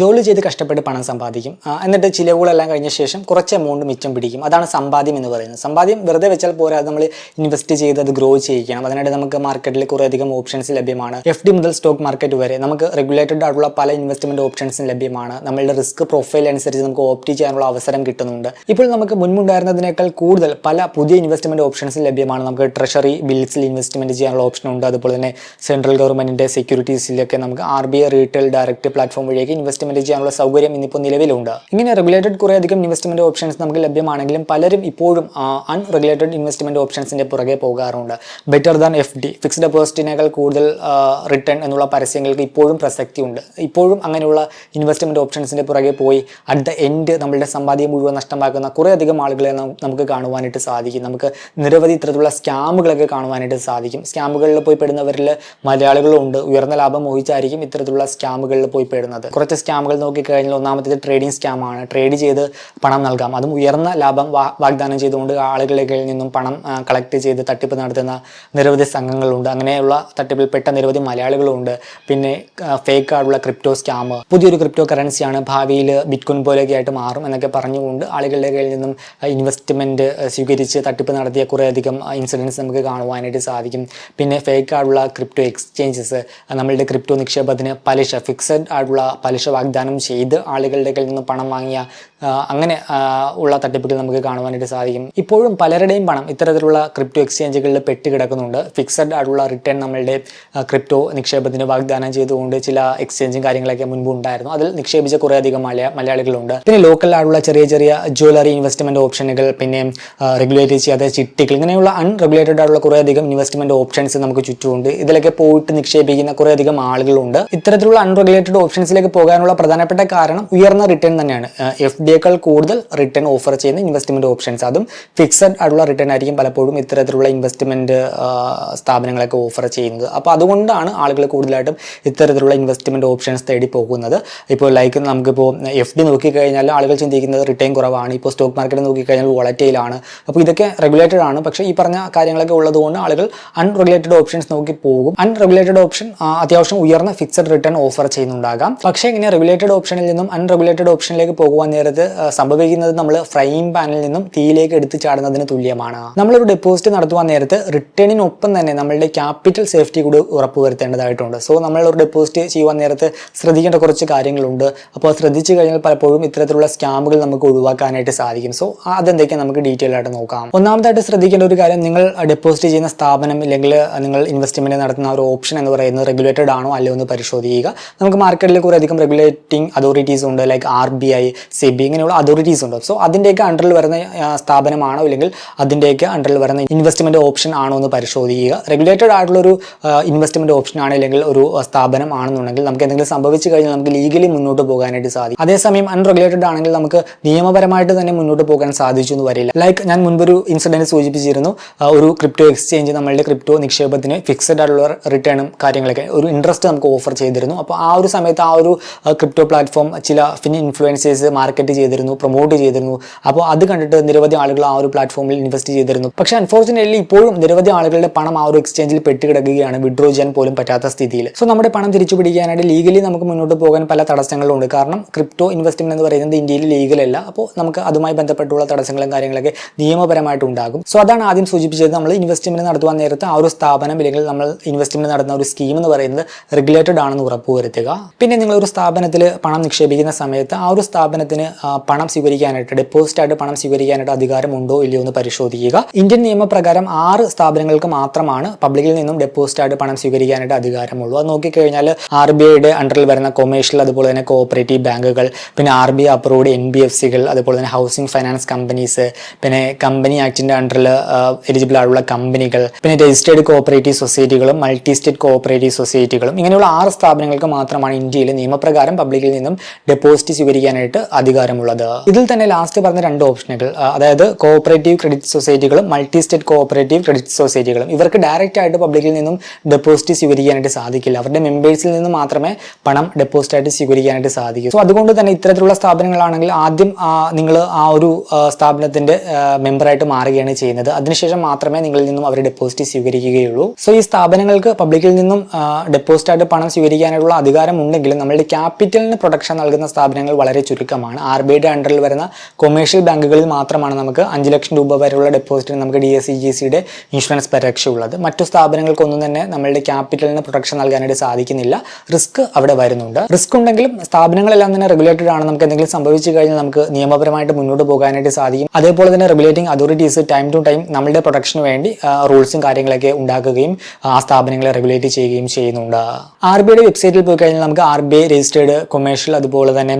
ജോലി ചെയ്ത് കഷ്ടപ്പെട്ട് പണം സമ്പാദിക്കും. എന്നിട്ട് ചിലവുകളെല്ലാം കഴിഞ്ഞ ശേഷം കുറച്ച് എമൗണ്ട് മിച്ചം പിടിക്കും. അതാണ് സമ്പാദ്യം എന്ന് പറയുന്നത്. സമ്പാദ്യം വെറുതെ വെച്ചാൽ പോരാ. നമ്മൾ ഇൻവെസ്റ്റ് ചെയ്ത് അത് ഗ്രോ ചെയ്യിക്കണം. അതിനായിട്ട് നമുക്ക് മാർക്കറ്റിൽ കുറേയധികം ഓപ്ഷൻസ് ലഭ്യമാണ്. എഫ് ഡി മുതൽ സ്റ്റോക്ക് മാർക്കറ്റ് വരെ നമുക്ക് റെഗുലേറ്റഡ് ആയിട്ടുള്ള പല ഇൻവെസ്റ്റ്മെന്റ് ഓപ്ഷൻസും ലഭ്യമാണ്. നമ്മളുടെ റിസ്ക് പ്രൊഫൈൽ അനുസരിച്ച് നമുക്ക് ഓപ്റ്റ് ചെയ്യാനുള്ള അവസരം കിട്ടുന്നുണ്ട്. ഇപ്പോൾ നമുക്ക് മുൻപുണ്ടായിരുന്നതിനേക്കാൾ കൂടുതൽ പല പുതിയ ഇൻവെസ്റ്റ്മെന്റ് ഓപ്ഷൻസ് ലഭ്യമാണ്. നമുക്ക് ട്രഷറി ബിൽസിൽ ഇൻവെസ്റ്റ്മെന്റ് ചെയ്യാനുള്ള ഓപ്ഷൻ ഉണ്ട്. അതുപോലെ തന്നെ സെൻട്രൽ ഗവൺമെന്റിന്റെ സെക്യൂരിറ്റീസിലൊക്കെ നമുക്ക് R B I retail direct platform വഴിയൊക്കെ ഇൻവെസ്റ്റ്മെന്റ് ചെയ്യാനുള്ള സൗകര്യം ഇന്നിപ്പോൾ നിലവിലുണ്ട്. ഇങ്ങനെ റെഗുലേറ്റഡ് കുറേയധികം ഇൻവെസ്റ്റ്മെന്റ് ഓപ്ഷൻസ് നമുക്ക് ലഭ്യമാണെങ്കിലും പലരും ഇപ്പോഴും അൺറെഗുലേറ്റഡ് ഇൻവെസ്റ്റ്മെന്റ് ഓപ്ഷൻസിന്റെ പുറകെ പോകാറുണ്ട്. Better than F D fixed ഡെപ്പോസിറ്റിനേക്കാൾ കൂടുതൽ റിട്ടേൺ എന്നുള്ള പരസ്യങ്ങൾക്ക് ഇപ്പോഴും പ്രസക്തിയുണ്ട്. ഇപ്പോഴും അങ്ങനെയുള്ള ഇൻവെസ്റ്റ്മെന്റ് ഓപ്ഷൻസിന്റെ പുറകെ പോയി അറ്റ് ദ എൻഡ് നമ്മളുടെ സമ്പാദ്യം മുഴുവൻ നഷ്ടമാക്കുന്ന കുറേയധികം ആളുകളെ നമുക്ക് കാണുവാനായിട്ട് സാധിക്കും. നമുക്ക് നിരവധി ഇത്തരത്തിലുള്ള സ്കാമുകളൊക്കെ കാണുവാനായിട്ട് സാധിക്കും. സ്കാമുകളിൽ പോയി പെടുന്നവരിൽ മലയാളികളും ഉണ്ട് ഉയർന്ന ലാഭം മോഹിച്ചായിരിക്കും ഇത്തരത്തിലുള്ള സ്കാമുകളിൽ പോയി പെടുന്നത്. കുറച്ച് സ്കാമുകൾ നോക്കിക്കഴിഞ്ഞാൽ ഒന്നാമത്തേത് ട്രേഡിംഗ് സ്കാമാണ് ട്രേഡ് ചെയ്ത് പണം നൽകാം. അതും ഉയർന്ന ലാഭം വാഗ്ദാനം ചെയ്തുകൊണ്ട് ആളുകളുടെ കയ്യിൽ നിന്നും പണം കളക്ട് ചെയ്ത് തട്ടിപ്പ് നടത്തുന്ന നിരവധി സംഘങ്ങളുണ്ട്. അങ്ങനെയുള്ള തട്ടിപ്പിൽ പെട്ട നിരവധി മലയാളികളുണ്ട്. പിന്നെ ഫേക്ക് ആയിട്ടുള്ള ക്രിപ്റ്റോ സ്കാം പുതിയൊരു ക്രിപ്റ്റോ കറൻസിയാണ് ഭാവിയിൽ ബിറ്റ്കോയിൻ പോലെയൊക്കെ ആയിട്ട് മാറും എന്നൊക്കെ പറഞ്ഞുകൊണ്ട് ആളുകളുടെ കയ്യിൽ നിന്നും ഇൻവെസ്റ്റ്മെന്റ് സ്വീകരിച്ച് തട്ടിപ്പ് നടത്തിയ കുറേയധികം ഇൻസിഡൻസ് നമുക്ക് കാണുവാനായിട്ട് സാധിക്കും. പിന്നെ ഫേക്ക് ആയിട്ടുള്ള ക്രിപ്റ്റോ എക്സ്ചേഞ്ചസ് നമ്മളുടെ ക്രിപ്റ്റോ നിക്ഷേപത്തിന് പലിശ ഫിക്സഡ് ആയിട്ടുള്ള പലിശ വാഗ്ദാനം ചെയ്ത് ആളുകളുടെ കയ്യിൽ നിന്ന് പണം വാങ്ങിയ അങ്ങനെ ഉള്ള തട്ടിപ്പുകൾ നമുക്ക് കാണുവാനായിട്ട് സാധിക്കും. ഇപ്പോഴും പലരുടെയും പണം ഇത്തരത്തിലുള്ള ക്രിപ്റ്റോ എക്സ്ചേഞ്ചുകളിൽ പെട്ട് കിടക്കുന്നുണ്ട്. ഫിക്സഡ് ആയിട്ടുള്ള റിട്ടേൺ നമ്മളുടെ ക്രിപ്റ്റോ നിക്ഷേപത്തിന് വാഗ്ദാനം ചെയ്തുകൊണ്ട് ചില എക്സ്ചേഞ്ചും കാര്യങ്ങളൊക്കെ മുൻപ് ഉണ്ടായിരുന്നു. അതിൽ നിക്ഷേപിച്ച കുറേയധികം മലയാ മലയാളികളുണ്ട്. പിന്നെ ലോക്കൽ ആയിട്ടുള്ള ചെറിയ ചെറിയ ജ്വല്ലറി ഇൻവെസ്റ്റ്മെന്റ് ഓപ്ഷനുകൾ പിന്നെ റെഗുലേറ്റ് ചെയ്യാതെ ചിട്ടികൾ ഇങ്ങനെയുള്ള അൺറെഗുലേറ്റഡ് ആയിട്ടുള്ള കുറേയധികം ഇൻവെസ്റ്റ്മെന്റ് ഓപ്ഷൻസ് നമുക്ക് ചുറ്റുമുണ്ട്. ഇതിലൊക്കെ പോയിട്ട് നിക്ഷേപിക്കുന്ന കുറേയധികം ആളുകളുണ്ട്. ഇത്തരത്തിലുള്ള അൺറെഗുലേറ്റഡ് ഓപ്ഷൻസിലേക്ക് പോകാനുള്ള പ്രധാനപ്പെട്ട കാരണം ഉയർന്ന റിട്ടേൺ തന്നെയാണ്. എഫ് ഡിയേക്കാൾ കൂടുതൽ റിട്ടേൺ ഓഫർ ചെയ്യുന്ന ഇൻവെസ്റ്റ്മെന്റ് ഓപ്ഷൻസ് അതും ഫിക്സഡ് ആയിട്ടുള്ള റിട്ടേൺ ആയിരിക്കും പലപ്പോഴും ഇത്തരത്തിലുള്ള ഇൻവെസ്റ്റ്മെന്റ് സ്ഥാപനങ്ങളൊക്കെ ഓഫർ ചെയ്യുന്നത്. അപ്പോൾ അതുകൊണ്ടാണ് ആളുകൾ കൂടുതലായിട്ടും ഇത്തരത്തിലുള്ള ഇൻവെസ്റ്റ്മെന്റ് ഓപ്ഷൻസ് തേടി പോകുന്നത്. ഇപ്പോൾ ലൈക്ക് നമുക്കിപ്പോൾ എഫ് ഡി നോക്കിക്കഴിഞ്ഞാൽ ആളുകൾ ചിന്തിക്കുന്നത് റിട്ടേൺ കുറവാണ്. ഇപ്പോൾ സ്റ്റോക്ക് മാർക്കറ്റ് നോക്കിക്കഴിഞ്ഞാൽ വോളറ്റൈലാണ് അപ്പോൾ ഇതൊക്കെ റെഗുലേറ്റഡ് ആണ്. പക്ഷേ ഈ പറഞ്ഞ കാര്യങ്ങളൊക്കെ ഉള്ളതുകൊണ്ട് ആളുകൾ അൺറെഗുലേറ്റഡ് ഓപ്ഷൻസ് നോക്കി പോകും. അൺറെഗുലേറ്റഡ് ഓപ്ഷൻ അത്യാവശ്യം ഉയർന്ന ഫിക്സഡ് റിട്ടേൺ ഓഫർ ചെയ്യുന്നുണ്ടാകാം. പക്ഷേ ഇങ്ങനെ റെഗുലേറ്റഡ് ഓപ്ഷനിൽ നിന്നും അൺറെഗുലേറ്റഡ് ഓപ്ഷനിലേക്ക് പോകുവാൻ നേരത്ത് സംഭവിക്കുന്നത് നമ്മൾ ഫ്രെയിം പാനിൽ നിന്നും തീയിലേക്ക് എടുത്തു ചാടുന്നതിന് തുല്യമാണ്. നമ്മളൊരു ഡെപ്പോസിറ്റ് നടത്തുവാൻ നേരത്ത് റിട്ടേണിനൊപ്പം തന്നെ നമ്മളുടെ ക്യാപിറ്റൽ സേഫ്റ്റി കൂടി ഉറപ്പുവരുത്തേണ്ടതായിട്ടുണ്ട്. സോ നമ്മൾ ഒരു ഡെപ്പോസിറ്റ് ചെയ്യുവാൻ നേരത്ത് ശ്രദ്ധിക്കേണ്ട കുറച്ച് കാര്യങ്ങളുണ്ട്. അപ്പോൾ ശ്രദ്ധിച്ചു കഴിഞ്ഞാൽ പലപ്പോഴും ഇത്തരത്തിലുള്ള സ്കാമുകൾ നമുക്ക് ഒഴിവാക്കാനായിട്ട് സാധിക്കും. സോ അതെന്തൊക്കെയാണ് നമുക്ക് ഡീറ്റെയിൽ ആയിട്ട് നോക്കാം. ഒന്നാമതായിട്ട് ശ്രദ്ധിക്കേണ്ട ഒരു കാര്യം നിങ്ങൾ ഡെപ്പോസിറ്റ് ചെയ്യുന്ന സ്ഥാപനം ഇല്ലെങ്കിൽ നിങ്ങൾ ഇൻവെസ്റ്റ്മെന്റ് നടത്തുന്ന ഒരു ഓപ്ഷൻ എന്ന് പറയുന്നത് റെഗുലേറ്റഡ് ആണോ അല്ലയോ എന്ന് പരിശോധിക്കുക. നമുക്ക് മാർക്കറ്റിൽ കുറേ അധികം റെഗുലേറ്റിംഗ് അതോറിറ്റീസ് ഉണ്ട് like R B I SEBI ഇങ്ങനെയുള്ള അതോറിറ്റീസ് ഉണ്ട്. സോ അതിന്റെയൊക്കെ അണ്ടറിൽ വരുന്ന സ്ഥാപനമാണോ അല്ലെങ്കിൽ അതിന്റെയൊക്കെ അണ്ടറിൽ വരുന്ന ഇൻവെസ്റ്റ്മെന്റ് ഓപ്ഷൻ ആണോ എന്ന് പരിശോധിക്കുക. റെഗുലേറ്റഡ് ആയിട്ടുള്ള ഒരു ഇൻവെസ്റ്റ്മെന്റ് ഓപ്ഷൻ ആണ് അല്ലെങ്കിൽ ഒരു സ്ഥാപനം ആണെന്നുണ്ടെങ്കിൽ നമുക്ക് എന്തെങ്കിലും സംഭവിച്ചു കഴിഞ്ഞാൽ നമുക്ക് ലീഗലി മുന്നോട്ട് പോകാനായിട്ട് സാധിക്കും. അതേസമയം അൺറെഗുലേറ്റഡ് ആണെങ്കിൽ നമുക്ക് നിയമപരമായിട്ട് തന്നെ മുന്നോട്ട് പോകാൻ സാധിച്ചു എന്ന് വരില്ല. ലൈക്ക് ഞാൻ മുൻപൊരു ഇൻസിഡന്റ് സൂചിപ്പിച്ചിരുന്നു ഒരു ക്രിപ്റ്റോ എക്സ്ചേഞ്ച് നമ്മളുടെ ക്രിപ്റ്റോ നിക്ഷേപത്തിന് ഫിക്സഡ് ആയിട്ടുള്ള റിട്ടേണും കാര്യങ്ങളൊക്കെ ഒരു ഇൻട്രസ്റ്റ് നമുക്ക് ഓഫർ ചെയ്തിരുന്നു. അപ്പോൾ ആ ഒരു സമയത്ത് ആ ഒരു ക്രിപ്റ്റോ പ്ലാറ്റ്ഫോം ചില ഫിൻ ഇൻഫ്ലുവൻസേഴ്സ് മാർക്കറ്റ് ചെയ്തിരുന്നു പ്രൊമോട്ട് ചെയ്തിരുന്നു. അപ്പോൾ അത് കണ്ടിട്ട് നിരവധി ആളുകൾ ആ ഒരു പ്ലാറ്റ്ഫോമിൽ ഇൻവെസ്റ്റ് ചെയ്തിരുന്നു. പക്ഷേ അൺഫോർച്ചുനേറ്റ്ലി ഇപ്പോഴും നിരവധി ആളുകളുടെ പണം ആ ഒരു എക്സ്ചേഞ്ചിൽ പെട്ടുകിടക്കുകയാണ് വിഡ്രോ ചെയ്യാൻ പോലും പറ്റാത്ത സ്ഥിതിയിൽ. സോ നമ്മുടെ പണം തിരിച്ചു പിടിക്കാനായിട്ട് ലീഗലി നമുക്ക് മുന്നോട്ട് പോകാൻ പല തടസ്സങ്ങളും ഉണ്ട് കാരണം ക്രിപ്റ്റോ ഇൻവെസ്റ്റ്മെന്റ് എന്ന് പറയുന്നത് ഇന്ത്യയിൽ ലീഗലല്ല അപ്പോൾ നമുക്ക് അതുമായി ബന്ധപ്പെട്ടുള്ള തടസ്സങ്ങളും കാര്യങ്ങളൊക്കെ നിയമപരമായിട്ട് ഉണ്ടാകും. സോ അതാണ് ആദ്യം സൂചിപ്പിച്ചത്. നമ്മൾ ഇൻവെസ്റ്റ്മെന്റ് നടത്തുവാൻ നേരത്ത് ആ ഒരു സ്ഥാപനം ഇല്ലെങ്കിൽ നമ്മൾ ഇൻവെസ്റ്റ്മെന്റ് നടത്തുന്ന ഒരു സ്കീം എന്ന് പറയുന്നത് റെഗുലേറ്റഡ് ആണെന്ന് ഉറപ്പുവരുത്തുക. പിന്നെ നിങ്ങൾ ഒരു സ്ഥാപനത്തിൽ പണം നിക്ഷേപിക്കുന്ന സമയത്ത് ആ ഒരു സ്ഥാപനത്തിന് പണം സ്വീകരിക്കാനായിട്ട് ഡെപ്പോസിറ്റ് ആയിട്ട് പണം സ്വീകരിക്കാനായിട്ട് അധികാരമുണ്ടോ ഇല്ലയോ എന്ന് പരിശോധിക്കുക. ഇന്ത്യൻ നിയമപ്രകാരം ആറ് സ്ഥാപനങ്ങൾക്ക് മാത്രമാണ് പബ്ലിക്കിൽ നിന്നും ഡെപ്പോസിറ്റ് ആയിട്ട് പണം സ്വീകരിക്കാനായിട്ട് അധികാരമുള്ളൂ. അത് നോക്കിക്കഴിഞ്ഞാൽ ആർ ബി ഐയുടെ അണ്ടറിൽ വരുന്ന കൊമേഴ്ഷ്യൽ അതുപോലെ തന്നെ കോഓപ്പറേറ്റീവ് ബാങ്കുകൾ പിന്നെ R B I approved N B F സികൾ അതുപോലെ തന്നെ ഹൗസിംഗ് ഫൈനാൻസ് കമ്പനീസ് പിന്നെ കമ്പനി ആക്ടിന്റെ അണ്ടറിൽ എലിജിബിൾ ആയിട്ടുള്ള കമ്പനികൾ പിന്നെ രജിസ്റ്റേർഡ് കോഓപ്പറേറ്റീവ് സൊസൈറ്റികളും മൾട്ടി സ്റ്റേറ്റ് കോഓപ്പറേറ്റീവ് സൊസൈറ്റികളും ഇങ്ങനെയുള്ള ആറ് സ്ഥാപനങ്ങൾക്ക് മാത്രമാണ് ഇന്ത്യയിൽ നിയമപ്രകാരം പബ്ലിക്കിൽ നിന്നും ഡെപ്പോസിറ്റ് സ്വീകരിക്കാനായിട്ട് അധികാരമുള്ളത്. ഇതിൽ തന്നെ ലാസ്റ്റ് പറഞ്ഞ രണ്ട് ഓപ്ഷനുകൾ അതായത് കോഓപ്പറേറ്റീവ് ക്രെഡിറ്റ് സൊസൈറ്റികളും മൾട്ടി സ്റ്റേറ്റ് കോഓപ്പറേറ്റീവ് ക്രെഡിറ്റ് സൊസൈറ്റികളും ഇവർക്ക് ഡയറക്റ്റ് ആയിട്ട് പബ്ലിക്കിൽ നിന്നും ഡെപ്പോസിറ്റ് സ്വീകരിക്കാനായിട്ട് സാധിക്കില്ല. അവരുടെ മെമ്പേഴ്സിൽ നിന്ന് മാത്രമേ പണം ഡെപ്പോസിറ്റ് ആയിട്ട് സ്വീകരിക്കാനായിട്ട് സാധിക്കൂ. സോ അതുകൊണ്ട് തന്നെ ഇത്തരത്തിലുള്ള സ്ഥാപനങ്ങളാണെങ്കിൽ ആദ്യം നിങ്ങൾ ആ ഒരു സ്ഥാപനത്തിന്റെ മെമ്പറായിട്ട് മാറുകയാണ് ചെയ്യുന്നത്. അതിനുശേഷം മാത്രമേ നിങ്ങളിൽ നിന്നും അവർ ഡെപ്പോസിറ്റ് സ്വീകരിക്കുകയുള്ളൂ. സോ ഈ സ്ഥാപനങ്ങൾക്ക് പബ്ലിക്കിൽ നിന്നും ഡെപ്പോസിറ്റ് ആയിട്ട് പണം സ്വീകരിക്കാനായിട്ടുള്ള അധികാരം ഉണ്ടെങ്കിലും നമ്മളുടെ ക്യാപിറ്റൽ ക്യാപിറ്റലിന് പ്രൊട്ടക്ഷൻ നൽകുന്ന സ്ഥാപനങ്ങൾ വളരെ ചുരുക്കമാണ്. ആർ ബി ഐയുടെ അണ്ടറിൽ വരുന്ന കൊമേഴ്ഷ്യൽ ബാങ്കുകളിൽ മാത്രമാണ് നമുക്ക് അഞ്ച് ലക്ഷം രൂപ വരെയുള്ള ഡെപ്പോസിറ്റിന് നമുക്ക് ഡി എസ് സി ജി സിയുടെ ഇൻഷുറൻസ് പരിരക്ഷ ഉള്ളത് മറ്റു സ്ഥാപനങ്ങൾക്കൊന്നും തന്നെ നമ്മളുടെ ക്യാപിറ്റലിന് പ്രൊട്ടക്ഷൻ നൽകാനായിട്ട് സാധിക്കുന്നില്ല. റിസ്ക് അവിടെ വരുന്നുണ്ട്. റിസ്ക് ഉണ്ടെങ്കിലും സ്ഥാപനങ്ങളെല്ലാം തന്നെ റെഗുലേറ്റഡ് ആണ്. നമുക്ക് എന്തെങ്കിലും സംഭവിച്ചു കഴിഞ്ഞാൽ നമുക്ക് നിയമപരമായിട്ട് മുന്നോട്ട് പോകാനായിട്ട് സാധിക്കും. അതേപോലെ തന്നെ regulating authorities time to time നമ്മുടെ പ്രൊട്ടക്ഷന് വേണ്ടി റൂൾസും കാര്യങ്ങളൊക്കെ ഉണ്ടാക്കുകയും ആ സ്ഥാപനങ്ങളെ റെഗുലേറ്റ് ചെയ്യുകയും ചെയ്യുന്നുണ്ട്. ആർ ബി ഐയുടെ വെബ്സൈറ്റിൽ പോയി കഴിഞ്ഞാൽ നമുക്ക് R B I registered commercial അതുപോലെ തന്നെ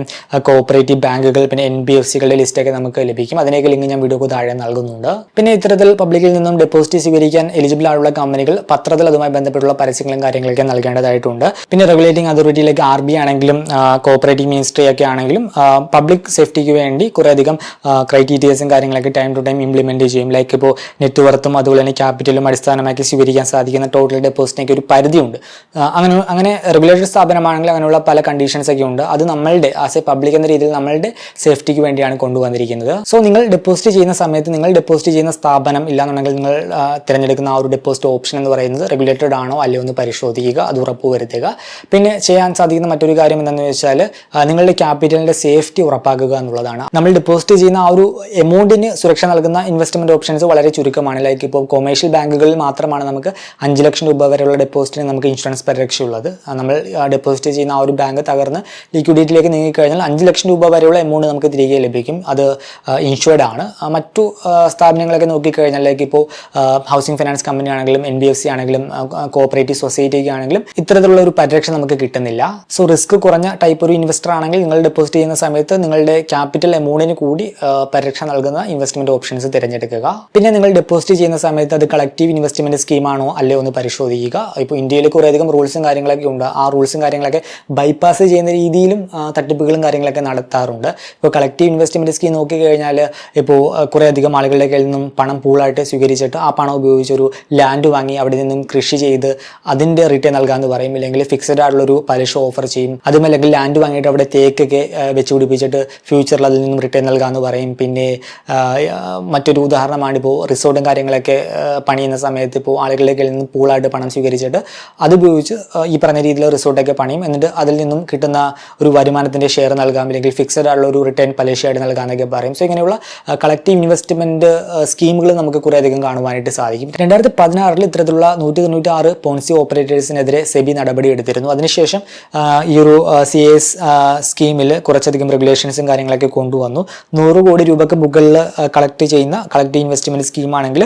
കോഓപ്പറേറ്റീവ് ബാങ്കുകൾ പിന്നെ എൻ ബി എഫ് സികളുടെ ലിസ്റ്റൊക്കെ നമുക്ക് ലഭിക്കും. അതിനൊക്കെ ലിങ്ക് ഞാൻ വീഡിയോക്ക് താഴെ നൽകുന്നുണ്ട്. പിന്നെ ഇത്തരത്തിൽ പബ്ലിക്കിൽ നിന്നും ഡെപ്പോസിറ്റ് സ്വീകരിക്കാൻ എലിജിബിൾ ആയുള്ള കമ്പനികൾ പത്രത്തിൽ അതുമായി ബന്ധപ്പെട്ടുള്ള പരസ്യങ്ങളും കാര്യങ്ങളൊക്കെ നൽകേണ്ടതായിട്ടുണ്ട്. പിന്നെ റെഗുലേറ്റിംഗ് അതോറിറ്റിയിലേക്ക് ആർ ബി ആണെങ്കിലും കോഓപ്പറേറ്റീവ് മിനിസ്ട്രി ഒക്കെ ആണെങ്കിലും പബ്ലിക് സേഫ്റ്റിക്ക് വേണ്ടി കുറേയധികം ക്രൈറ്റീരിയസും കാര്യങ്ങളൊക്കെ ടൈം ടു ടൈം ഇംപ്ലിമെന്റ് ചെയ്യും. ലൈക്ക് ഇപ്പോൾ നെറ്റ് വർത്തും അതുപോലെ തന്നെ ക്യാപിറ്റലും അടിസ്ഥാനമാക്കി സ്വീകരിക്കാൻ സാധിക്കുന്ന ടോട്ടൽ ഡെപ്പോസിറ്റിനൊക്കെ ഒരു പരിധിയുണ്ട്. അങ്ങനെ അങ്ങനെ റെഗുലേറ്റഡ് സ്ഥാപനമാണെങ്കിൽ അങ്ങനെയുള്ള പല കണ്ടീഷൻസ് ഒക്കെ ഉണ്ട്. അത് നമ്മളുടെ ആസ് എ പബ്ലിക് എന്ന രീതിയിൽ നമ്മളുടെ സേഫ്റ്റിക്ക് വേണ്ടിയാണ് കൊണ്ടുവന്നിരിക്കുന്നത്. സോ നിങ്ങൾ ഡെപ്പോസിറ്റ് ചെയ്യുന്ന സമയത്ത് നിങ്ങൾ ഡെപ്പോസിറ്റ് ചെയ്യുന്ന സ്ഥാപനം ഇല്ലാന്നുണ്ടെങ്കിൽ നിങ്ങൾ തിരഞ്ഞെടുക്കുന്ന ആ ഒരു ഡെപ്പോസിറ്റ് ഓപ്ഷൻ എന്ന് പറയുന്നത് റെഗുലേറ്റഡ് ആണോ അല്ലയോ എന്ന് പരിശോധിക്കുക അത് ഉറപ്പുവരുത്തുക പിന്നെ ചെയ്യാൻ സാധിക്കുന്ന മറ്റൊരു കാര്യം എന്താണെന്ന് വെച്ചാൽ നിങ്ങളുടെ ക്യാപിറ്റലിന്റെ സേഫ്റ്റി ഉറപ്പാക്കുക എന്നുള്ളതാണ്. നമ്മൾ ഡെപ്പോസിറ്റ് ചെയ്യുന്ന ആ ഒരു എമൗണ്ടിന് സുരക്ഷ നൽകുന്ന ഇൻവെസ്റ്റ്മെന്റ് ഓപ്ഷൻസ് വളരെ ചുരുക്കമാണ്. ലൈക്ക് ഇപ്പോൾ കൊമേഴ്ഷ്യൽ ബാങ്കുകളിൽ മാത്രമാണ് നമുക്ക് അഞ്ച് ലക്ഷം രൂപ വരെയുള്ള ഡെപ്പോസിറ്റിന് നമുക്ക് ഇൻഷുറൻസ് പരിരക്ഷയുള്ളത്. നമ്മൾ ഡെപ്പോസിറ്റ് ചെയ്യുന്ന ആ ഒരു ബാങ്ക് തകർന്ന് ലിക്വിഡിറ്റിയിലേക്ക് നീങ്ങിക്കഴിഞ്ഞാൽ അഞ്ച് ലക്ഷം രൂപ വരെയുള്ള എമൗണ്ട് നമുക്ക് തിരികെ ലഭിക്കും. അത് ഇൻഷുർഡ് ആണ്. മറ്റു സ്ഥാപനങ്ങളൊക്കെ നോക്കിക്കഴിഞ്ഞാൽ ലൈക്ക് ഇപ്പോൾ ഹൗസിംഗ് ഫിനാൻസ് കമ്പനി ആണെങ്കിലും എൻ ബി എഫ് സി ആണെങ്കിലും കോഓപ്പറേറ്റീവ് സൊസൈറ്റിക്ക് ആണെങ്കിലും ഇത്തരത്തിലുള്ള ഒരു പരിരക്ഷ നമുക്ക് കിട്ടുന്നില്ല. സോ റിസ്ക് കുറഞ്ഞ ടൈപ്പ് ഒരു ഇൻവെസ്റ്റർ ആണെങ്കിൽ നിങ്ങൾ ഡെപ്പോസിറ്റ് ചെയ്യുന്ന സമയത്ത് നിങ്ങളുടെ ക്യാപിറ്റൽ എമൗണ്ടിന് കൂടി പരിരക്ഷ നൽകുന്ന ഇൻവെസ്റ്റ്മെന്റ് ഓപ്ഷൻസ് തിരഞ്ഞെടുക്കുക. പിന്നെ നിങ്ങൾ ഡെപ്പോസിറ്റ് ചെയ്യുന്ന സമയത്ത് അത് കളക്റ്റീവ് ഇൻവെസ്റ്റ്മെന്റ് സ്കീമാണോ അല്ലേ ഒന്ന് പരിശോധിക്കുക. ഇപ്പോൾ ഇന്ത്യയിൽ കുറേയധികം റൂൾസും കാര്യങ്ങളൊക്കെ ഉണ്ട്. ആ റൂൾസും കാര്യങ്ങളൊക്കെ ബൈപ്പാസ് ചെയ്യുന്ന രീതിയിലും തട്ടിപ്പുകളും കാര്യങ്ങളൊക്കെ നടത്താറുണ്ട്. ഇപ്പോൾ കളക്റ്റീവ് ഇൻവെസ്റ്റ്മെന്റ് സ്കീം നോക്കിക്കഴിഞ്ഞാൽ ഇപ്പോൾ കുറേയധികം ആളുകളുടെ കയ്യിൽ നിന്നും പണം പൂളായിട്ട് സ്വീകരിച്ചിട്ട് ആ പണം ഉപയോഗിച്ച് ഒരു ലാൻഡ് വാങ്ങി അവിടെ നിന്നും കൃഷി ചെയ്ത് അതിന്റെ റിട്ടേൺ നൽകാമെന്ന് പറയും. ഇല്ലെങ്കിൽ ഫിക്സഡ് ആയിട്ടുള്ളൊരു പലിശ ഓഫർ ചെയ്യും. അതും അല്ലെങ്കിൽ ലാൻഡ് വാങ്ങിയിട്ട് അവിടെ തേക്കൊക്കെ വെച്ച് പിടിപ്പിച്ചിട്ട് ഫ്യൂച്ചറിൽ അതിൽ നിന്നും റിട്ടേൺ നൽകാമെന്ന് പറയും. പിന്നെ മറ്റൊരു ഉദാഹരണമാണ് ഇപ്പോൾ റിസോർട്ടും കാര്യങ്ങളൊക്കെ പണിയുന്ന സമയത്ത് ഇപ്പോൾ ആളുകളുടെ കയ്യിൽ നിന്ന് പൂളായിട്ട് പണം സ്വീകരിച്ചിട്ട് അതുപയോഗിച്ച് ഈ പറഞ്ഞ രീതിയിൽ റിസോർട്ടൊക്കെ പണിയും. എന്നിട്ട് അതിൽ നിന്നും കിട്ടുന്ന ഒരു വരുമാനത്തിന്റെ ഷെയർ നൽകാം. അല്ലെങ്കിൽ ഫിക്സഡ് ആയിട്ടുള്ള ഒരു റിട്ടേൺ പലിശയായിട്ട് നൽകാമെന്നൊക്കെ പറയും. സോ ഇങ്ങനെയുള്ള കളക്റ്റീവ് ഇൻവെസ്റ്റ്മെന്റ് സ്കീമുകൾ നമുക്ക് കുറേ അധികം കാണുവാനായിട്ട് സാധിക്കും. രണ്ടായിരത്തി പതിനാറിൽ ഇത്തരത്തിലുള്ള നൂറ്റി തൊണ്ണൂറ്റി ആറ് പോൺസി ഓപ്പറേറ്റേഴ്സിനെതിരെ സെബി നടപടി എടുത്തിരുന്നു. അതിനുശേഷം ഈ ഒരു സി എസ് സ്കീമിൽ കുറച്ചധികം റെഗുലേഷൻസും കാര്യങ്ങളൊക്കെ കൊണ്ടുവന്നു. നൂറ് കോടി രൂപക്ക് മുകളിൽ കളക്ട് ചെയ്യുന്ന കളക്റ്റീവ് ഇൻവെസ്റ്റ്മെന്റ് സ്കീമാണെങ്കിൽ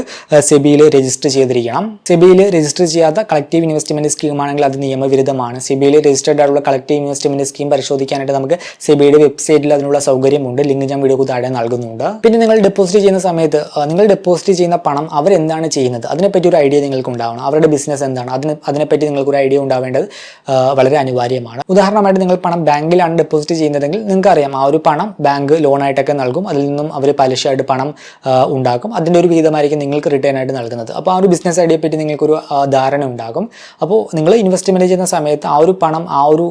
സെബിയിൽ രജിസ്റ്റർ ചെയ്തിരിക്കണം. സെബിയിൽ രജിസ്റ്റർ ചെയ്യാത്ത കളക്റ്റീവ് ഇൻവെസ്റ്റ്മെന്റ് സ്കീമാണെങ്കിൽ അത് നിയമവിരുദ്ധമാണ്. സെബിയിൽ രജിസ്റ്റേർഡ് ആയിട്ടുള്ള കളക്റ്റീവ് ഇൻവെസ്റ്റ്മെന്റ് സ്കീം പരിശോധിക്കാനായിട്ട് നമുക്ക് സെബിയുടെ വെബ്സൈറ്റിൽ അതിനുള്ള സൗകര്യമുണ്ട്. ലിങ്ക് ഞാൻ വീഡിയോ താഴെ നൽകുന്നുണ്ട്. പിന്നെ നിങ്ങൾ ഡെപ്പോസിറ്റ് ചെയ്യുന്ന സമയത്ത് നിങ്ങൾ ഡെപ്പോസിറ്റ് ചെയ്യുന്ന പണം അവർ എന്താണ് ചെയ്യുന്നത്? അതിനെപ്പറ്റി ഒരു ഐഡിയ നിങ്ങൾക്ക് ഉണ്ടാവണം. അവരുടെ ബിസിനസ് എന്താണ്? അതിന് അതിനെപ്പറ്റി നിങ്ങൾക്ക് ഒരു ഐഡിയ ഉണ്ടാവേണ്ടത് വളരെ അനിവാര്യമാണ്. ഉദാഹരണമായിട്ട് നിങ്ങൾ പണം ബാങ്കിലാണ് ഡെപ്പോസിറ്റ് ചെയ്യുന്നതെങ്കിൽ നിങ്ങൾക്ക് അറിയാം ആ ഒരു പണം ബാങ്ക് ലോണായിട്ടൊക്കെ നൽകും. അതിൽ നിന്നും അവർ പലിശയായിട്ട് പണം ഉണ്ടാക്കും. അതിന്റെ ഒരു വിഹിതമായിരിക്കും നിങ്ങൾക്ക് റിട്ടേൺ ആയിട്ട് നൽകുന്നത്. അപ്പോൾ ആ ഒരു ബിസിനസ് ഐഡിയയെ നിങ്ങൾക്കൊരു ധാരണ ഉണ്ടാകും. അപ്പോൾ നിങ്ങൾ ഇൻവെസ്റ്റ്മെന്റ് ചെയ്യുന്ന സമയത്ത് ആ ഒരു പണം ആ ഒരു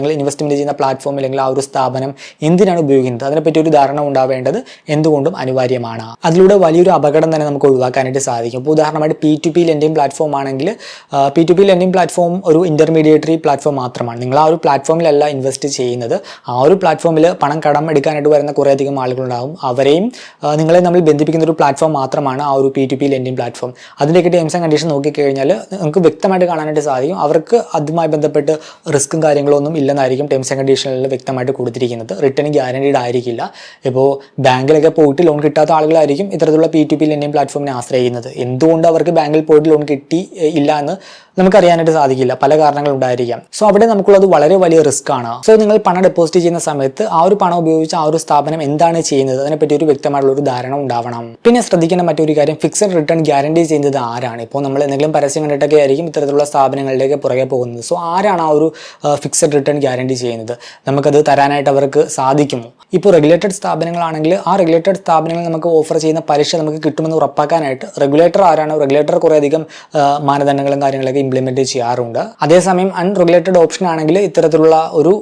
നിങ്ങൾ ഇൻവെസ്റ്റ്മെന്റ് ചെയ്യുന്ന പ്ലാറ്റ്ഫോം അല്ലെങ്കിൽ ആ ഒരു സ്ഥാപനം എന്തിനാണ് ഉപയോഗിക്കുന്നത്? അതിനെപ്പറ്റി ഒരു ധാരണ ഉണ്ടാവേണ്ടത് എന്തുകൊണ്ടും അനിവാര്യമാണ്. അതിലൂടെ വലിയൊരു അപകടം തന്നെ നമുക്ക് ഒഴിവാക്കാനായിട്ട് സാധിക്കും. ഇപ്പോൾ ഉദാഹരണമായിട്ട് P to P lending platform ആണെങ്കിൽ P to P lending platform ഒരു ഇന്റർമീഡിയേറ്ററി പ്ലാറ്റ്ഫോം മാത്രമാണ്. നിങ്ങൾ ആ ഒരു പ്ലാറ്റ്ഫോമിലല്ല ഇൻവെസ്റ്റ് ചെയ്യുന്നത്. ആ ഒരു പ്ലാറ്റ്ഫോമിൽ പണം കടം എടുക്കാനായിട്ട് വരുന്ന കുറേയധികം ആളുകളുണ്ടാകും അവരെയും നിങ്ങളെ നമ്മൾ ബന്ധിപ്പിക്കുന്ന ഒരു പ്ലാറ്റ്ഫോം മാത്രമാണ് ആ ഒരു P to P lending platform അതിന്റെയൊക്കെ ടേംസ് ആൻഡ് കണ്ടീഷൻ നോക്കിക്കഴിഞ്ഞാൽ നിങ്ങൾക്ക് വ്യക്തമായിട്ട് കാണാനായിട്ട് സാധിക്കും. അവർക്ക് അതുമായി ബന്ധപ്പെട്ട് റിസ്ക്കും കാര്യങ്ങളൊന്നും ഇല്ലെന്നായിരിക്കും ടേംസ് ആൻഡ് കണ്ടീഷനിൽ വ്യക്തമായിട്ട് കൊടുത്തിരിക്കുന്നത്. റിട്ടേൺ ഗ്യാരണ്ടീഡ് ആയിരിക്കില്ല. ഇപ്പോൾ ബാങ്കിലൊക്കെ പോയിട്ട് ലോൺ കിട്ടാത്ത ആളുകളായിരിക്കും ഇത്തരത്തിലുള്ള പി ടു പി ലെൻഡിങ് പ്ലാറ്റ്ഫോമിനെ ആശ്രയിക്കുന്നത്. എന്തുകൊണ്ട് അവർക്ക് ബാങ്കിൽ പോയിട്ട് ലോൺ കിട്ടി ഇല്ല എന്ന് നമുക്കറിയാനായിട്ട് സാധിക്കില്ല. പല കാരണങ്ങൾ ഉണ്ടായിരിക്കാം. സോ അവിടെ നമുക്കുള്ളത് വളരെ വലിയ റിസ്ക് ആണ്. സോ നിങ്ങൾ പണം ഡെപ്പോസിറ്റ് ചെയ്യുന്ന സമയത്ത് ആ ഒരു പണം ഉപയോഗിച്ച് ആ ഒരു സ്ഥാപനം എന്താണ് ചെയ്യുന്നത്? അതിനെപ്പറ്റി ഒരു വ്യക്തമായിട്ടുള്ള ഒരു ധാരണ ഉണ്ടാവണം. പിന്നെ ശ്രദ്ധിക്കേണ്ട മറ്റൊരു കാര്യം ഫിക്സഡ് റിട്ടേൺ ഗ്യാരണ്ടി ചെയ്യുന്നത് ആരാണ്? ഇപ്പോൾ നമ്മൾ എന്തെങ്കിലും പരസ്യം കണ്ടിട്ടൊക്കെ ആയിരിക്കും ഇത്തരത്തിലുള്ള സ്ഥാപനങ്ങളിലേക്ക് പുറകെ പോകുന്നത്. സോ ആരാണ് ആ ഒരു ഫിക്സഡ് റിട്ടേൺ ഗ്യാരണ്ടി ചെയ്യുന്നത്? നമുക്കത് തരാനായിട്ട് അവർക്ക് സാധിക്കുമോ? ഇപ്പോൾ റെഗുലേറ്റഡ് സ്ഥാപനങ്ങളാണെങ്കിൽ ആ റെഗുലേറ്റഡ് സ്ഥാപനങ്ങൾ നമുക്ക് ഓഫർ ചെയ്യുന്ന പലിശ നമുക്ക് കിട്ടുമെന്ന് ഉറപ്പാക്കാനായിട്ട് റെഗുലേറ്റർ ആരാണ്? റെഗുലേറ്റർ കുറേയധികം മാനദണ്ഡങ്ങളും കാര്യങ്ങളൊക്കെ ഇംപ്ലിമെന്റ് ചെയ്യാറുണ്ട്. അതേസമയം അൺറെഗുലേറ്റഡ് ഓപ്ഷൻ ആണെങ്കിൽ ഇത്തരത്തിലുള്ള ഒരു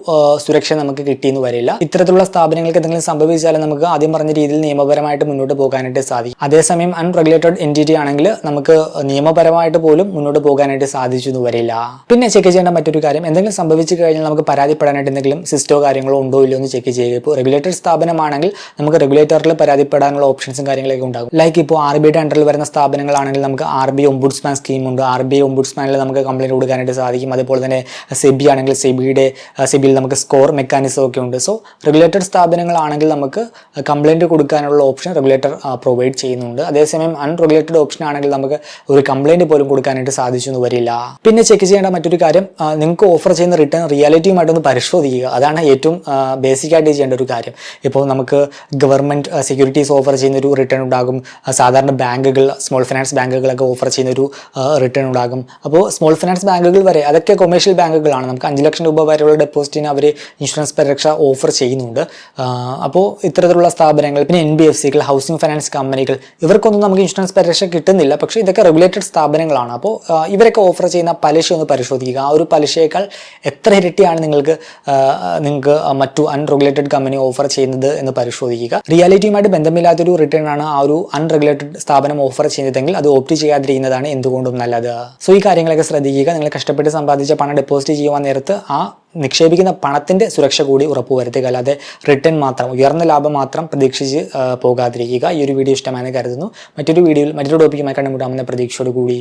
സുരക്ഷ നമുക്ക് കിട്ടിയെന്ന് വരില്ല. ഇത്തരത്തിലുള്ള സ്ഥാപനങ്ങൾക്ക് എന്തെങ്കിലും സംഭവിച്ചാലും നമുക്ക് ആദ്യം പറഞ്ഞ രീതിയിൽ നിയമപരമായിട്ട് മുന്നോട്ട് പോകാനായിട്ട് സാധിക്കും. അതേസമയം അൺറെഗുലേറ്റഡ് എന്റിറ്റി ആണെങ്കിൽ നമുക്ക് നിയമപരമായിട്ട് പോലും മുന്നോട്ട് പോകാനായിട്ട് സാധിച്ചു എന്ന് വരില്ല. പിന്നെ ചെക്ക് ചെയ്യേണ്ട മറ്റൊരു കാര്യം എന്തെങ്കിലും സംഭവിച്ചു കഴിഞ്ഞാൽ നമുക്ക് പരാതിപ്പെടാനായിട്ട് എന്തെങ്കിലും സിസ്റ്റോ കാര്യങ്ങളോ ഉണ്ടോ ഇല്ലയോ എന്ന് ചെക്ക് ചെയ്യുക. ഇപ്പോൾ റെഗുലേറ്റഡ് സ്ഥാപനമാണെങ്കിൽ നമുക്ക് റെഗുലേറ്ററിൽ പരാതിപ്പെടാനുള്ള ഓപ്ഷൻസും കാര്യങ്ങളൊക്കെ ഉണ്ടാകും. ലൈക്ക് ഇപ്പോൾ ആർ ബി ഐയുടെ അണ്ടറിൽ വരുന്ന സ്ഥാപനങ്ങളാണെങ്കിൽ നമുക്ക് ആർ ബി ഒംബുഡ്സ്മാൻ സ്കീമുണ്ട് ആർ ബി ഒംബുഡ്സ്മാനിൽ നമുക്ക് കംപ്ലയിന്റ് കൊടുക്കാനായിട്ട് സാധിക്കും. അതുപോലെ തന്നെ സെബി ആണെങ്കിൽ സെബിയുടെ സെബിയിൽ നമുക്ക് സ്കോർ മെക്കാനിസം ഒക്കെ ഉണ്ട്. സോ റെഗുലേറ്റഡ് സ്ഥാപനങ്ങളാണെങ്കിൽ നമുക്ക് കംപ്ലയിന്റ് കൊടുക്കാനുള്ള ഓപ്ഷൻ റെഗുലേറ്റർ പ്രൊവൈഡ് ചെയ്യുന്നുണ്ട്. അതേസമയം അൺറെഗുലേറ്റഡ് ഓപ്ഷൻ ആണെങ്കിൽ നമുക്ക് ഒരു കംപ്ലയിന്റ് പോലും കൊടുക്കാനായിട്ട് സാധിച്ചു എന്ന് വരില്ല. പിന്നെ ചെക്ക് ചെയ്യേണ്ട മറ്റൊരു കാര്യം നിങ്ങൾക്ക് ഓഫർ ചെയ്യുന്ന റിട്ടേൺ റിയാലിറ്റിയുമായിട്ടൊന്ന് പരിശോധിക്കുക. അതാണ് ഏറ്റവും ബേസിക് ആയിട്ട് ചെയ്യേണ്ട ഒരു കാര്യം. ഇപ്പോൾ നമുക്ക് ഗവൺമെന്റ് സെക്യൂരിറ്റീസ് ഓഫർ ചെയ്യുന്ന ഒരു റിട്ടേൺ ഉണ്ടാകും. സാധാരണ ബാങ്കുകൾ സ്മോൾ ഫിനാൻസ് ബാങ്കുകളൊക്കെ ഓഫർ ചെയ്യുന്ന ഒരു റിട്ടേൺ ഉണ്ടാകും. അപ്പോൾ സ്മോൾ ഫിനാൻസ് ബാങ്കുകൾ വരെ അതൊക്കെ കൊമേഴ്ഷ്യൽ ബാങ്കുകളാണ്. നമുക്ക് അഞ്ച് ലക്ഷം രൂപ വരെയുള്ള ഡെപ്പോസിറ്റിന് അവർ ഇൻഷുറൻസ് പരിരക്ഷ ഓഫർ ചെയ്യുന്നുണ്ട്. അപ്പോൾ ഇത്തരത്തിലുള്ള സ്ഥാപനങ്ങൾ പിന്നെ എൻ ബി എഫ് സികൾ ഹൗസിംഗ് ഫൈനാൻസ് കമ്പനികൾ ഇവർക്കൊന്നും നമുക്ക് ഇൻഷുറൻസ് പരിരക്ഷ കിട്ടുന്നില്ല. പക്ഷേ ഇതൊക്കെ റെഗുലേറ്റഡ് സ്ഥാപനങ്ങളാണ്. അപ്പോൾ ഇവരൊക്കെ ഓഫർ ചെയ്യുന്ന പലിശ ഒന്ന് പരിശോധിക്കുക. ആ ഒരു പലിശയേക്കാൾ എത്ര ഇരട്ടിയാണ് നിങ്ങൾക്ക് നിങ്ങൾക്ക് മറ്റു അൺറെഗുലേറ്റഡ് കമ്പനി ഓഫർ ചെയ്യുന്നത് എന്ന് പരിശോധിക്കുക. റിയാലിറ്റിയുമായിട്ട് ബന്ധമില്ലാത്തൊരു റിട്ടേൺ ആണ് ആ ഒരു അൺറെഗുലേറ്റഡ് സ്ഥാപനം ഓഫർ ചെയ്യുന്നതെങ്കിൽ അത് ഓപ്റ്റ് ചെയ്യാതിരിക്കുന്നതാണ് എന്തുകൊണ്ടും നല്ലത്. സോ ഈ കാര്യങ്ങളൊക്കെ ശ്രദ്ധിക്കുക. നിങ്ങൾ കഷ്ടപ്പെട്ട് സമ്പാദിച്ച പണം ഡെപ്പോസിറ്റ് ചെയ്യുവാൻ നേരത്ത് ആ നിക്ഷേപിക്കുന്ന പണത്തിന്റെ സുരക്ഷ കൂടി ഉറപ്പുവരുത്തുക അല്ലാതെ റിട്ടേൺ മാത്രം ഉയർന്ന ലാഭം മാത്രം പ്രതീക്ഷിച്ച് പോകാതിരിക്കുക. ഈ ഒരു വീഡിയോ ഇഷ്ടമാണെന്ന് കരുതുന്നു. മറ്റൊരു വീഡിയോയിൽ മറ്റൊരു ടോപ്പിക്കുമായി കണ്ടുമുട്ടാമെന്ന പ്രതീക്ഷയോട് കൂടി